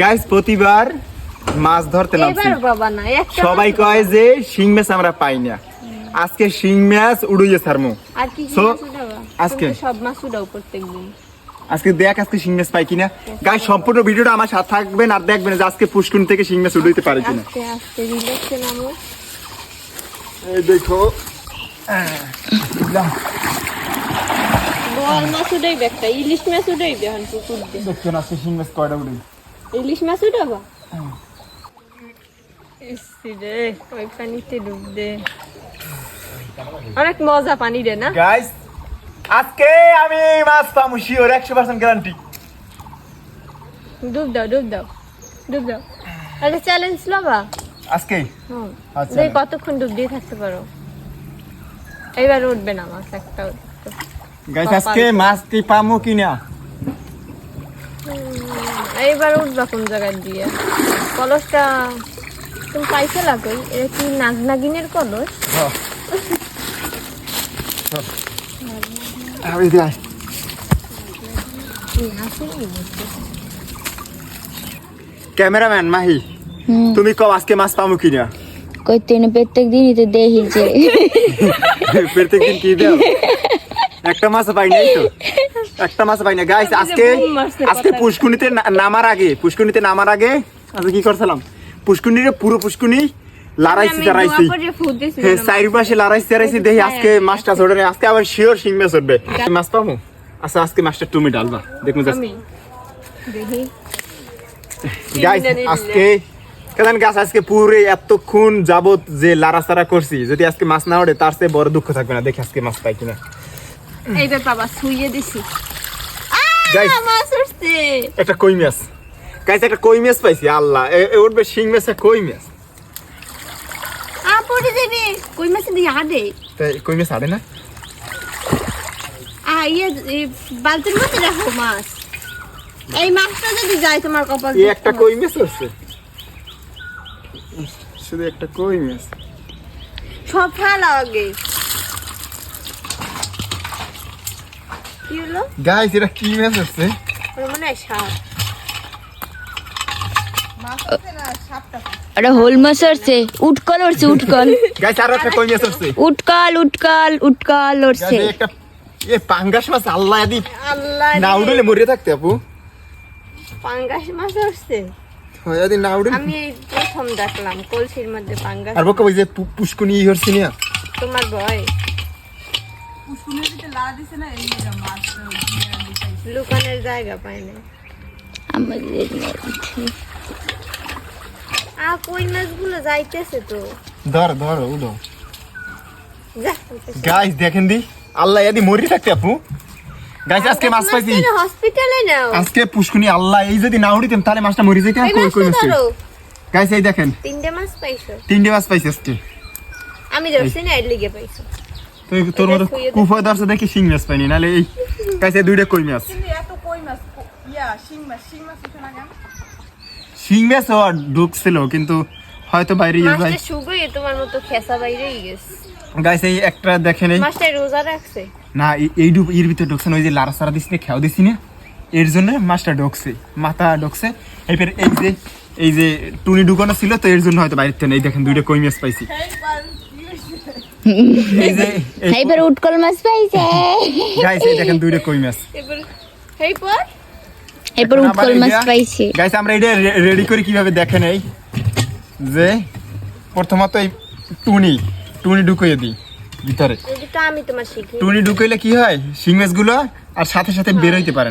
Guys প্রতিবার মাছ ধরতে নামছি। সবাই কয় যে শিং মাছ আমরা পাই না। আজকে শিং মাছ মাছ উঠাবা? আজকে? সব মাছ উঠাও প্রত্যেকদিন। আজকে দেখ আজকে শিং মাছ পাই কিনা। গাই সম্পূর্ণ ভিডিওটা আমার সাথে থাকবেন আর দেখবেন যে আজকে পুষ্কুন থেকে শিং মাছ উড়াইতে পারে কিনা। এই দেখো। মাছ একটা ইলিশ মাছ এখন পুকুর দেখছেন আজকে শিং মাছ কয়টা ইলিশ মাছ উঠাবা? ইসি রে ওই পানিতে ডুব দে। অনেক মজা পানি রে না? গাইস আজকে আমি মাছ পামু শিওর একশো পার্সেন্ট গ্যারান্টি ডুব দাও ডুব দাও ডুব দাও। একটা চ্যালেঞ্জ লবা? আজকে? হুম। আচ্ছা। দেখি কতক্ষণ ডুব দিয়ে থাকতে পারো? এইবার উঠবে না মাছ একটা। গাইস আজকে মাছ কি পামু কিনা এইবার উঠবা কোন জায়গায় দিয়ে? কলসটা তুমি পাইছে লাগো এটা কি নাগ নাগিনের কলস? আমি যাই ক্যামেরাম্যান মাহি তুমি কব আজকে মাছ পামু কিনা? করতে না প্রত্যেক দিনই তো দেখি যে প্রত্যেকদিন কি দেও? একটা মাছ পাই নাই তো? একটা মাছ পাই না। গাইস আজকে আজকে পুষ্কুনিতে নামার আগে পুষ্কুনিতে নামার আগে আজকে কি করছিলাম? পুষ্কুনির পুরো পুষ্কুনি লারাইছি আমি দাঁড়াইছি। হ্যাঁ চারিপাশে লারাইছি দাঁড়াইছি দেখি আজকে মাছটা ছোট নেই। আজকে আবার শিওর শিং মাছ উঠবে মাছ পাবো? আচ্ছা আজকে মাছটা তুমি ডালবা। দেখুন গাইস। আজকে কেন গাছ আজকে পুরো এতক্ষণ যাবত যে লাড়াচাড়া করছি যদি আজকে মাছ না ওঠে তার চেয়ে বড় দুঃখ থাকবে না। দেখি আজকে মাছ পাই কিনা। এইবার বাবা ছুঁয়ে দিছি। গাইস মাছ উঠছে। একটা কই মাছ? গাইস একটা কই মাছ পাইছি আল্লাহ। এ- উঠবে শিং মাছ কই মাছ? আ পড়ে যাবে। কই মাছ দিয়ে আডে তাই কই মাছ আড়ে না? আ ইয়ে বালতির মধ্যে রাখো মাছ। এই মাছটা যদি যায় তোমার কপাল এই একটা কই মাছ হচ্ছে শুধু একটা কই মাছ। সব ফেলা আগে। কি হলো গাইস এটা কি মাছ হচ্ছে ওর মনে হয় সাপ। ওটা হোল মাছ উঠছে উটকল উঠছে উটকল। গাইস আরও একটা কই মাছ হচ্ছে উটকল উটকল উটকল উঠছে গাইস এই একটা এ পাঙ্গাস মাছ আল্লাহ আদি আল্লাহ না মরে থাকতে আপু। পাঙ্গাস মাছ উঠছে হয় না উঠলে আমি প্রথম দেখলাম কলসির মধ্যে পাঙ্গাস আর বকা ওই যে না তোমার ভয় লুকানোর জায়গা পায় না আমাদের আ কই মাছগুলো যাইতেছে তো? ধর ধর উঠো গাইস দেখেন দি। আল্লাহ আদি মরে থাকতে আপু। গাইস আজকে মাছ পাইছি। হসপিটালে নাও। আজকে পুষ্কুনি আল্লাহ এই যদি না উঠিতাম তাহলে মাছটা মরে যেত কই কই মাছ গাইস এই দেখেন। তিনটে মাছ পাইছো? তিনটে মাছ পাইছি আজকে। আমি ধরছি না এর লিগে পাইছো। তোর মতো দে। ধরছে দেখি শিং মাছ পাইনি নাহলে এই এই দুইটা কই মাছ? এত কই মাছ ইয়া শিং মাছ ও ঢুকছিল কিন্তু হয়তো বাইরে শুগোই তোমার মতো খেসা বাইরেই গেছে। গাইস এই একটা দেখেন এই মাছটা রোজা রাখছে? না এই- ডুব এর ভিতরে ঢুকছে না ওই যে লারা সারা দিস খেয়াও দিছি না? এর জন্য মাছটা ঢুকছে মাথা ঢুকছে। এরপর এই যে এই যে টুনি ঢুকানো ছিল তো এর জন্য হয়তো বাইরে থেকে এই দেখেন দুইটা কই মাছ পাইছি। এই যে এইবার উটকল মাছ পাইছে। গাইস এই দেখেন দুইটা কই মাছ। এবার উটকল মাছ পাইছে। গাইস আমরা এটা রেডি করি কীভাবে দেখেন এই? যে প্রথমত এই টুনি টুনি ঢুকিয়ে দিই ভিতরে। টুনি ঢুকাইলে কি হয়? শিং মাছগুলো আর সাথে সাথে বের হইতে পারে না।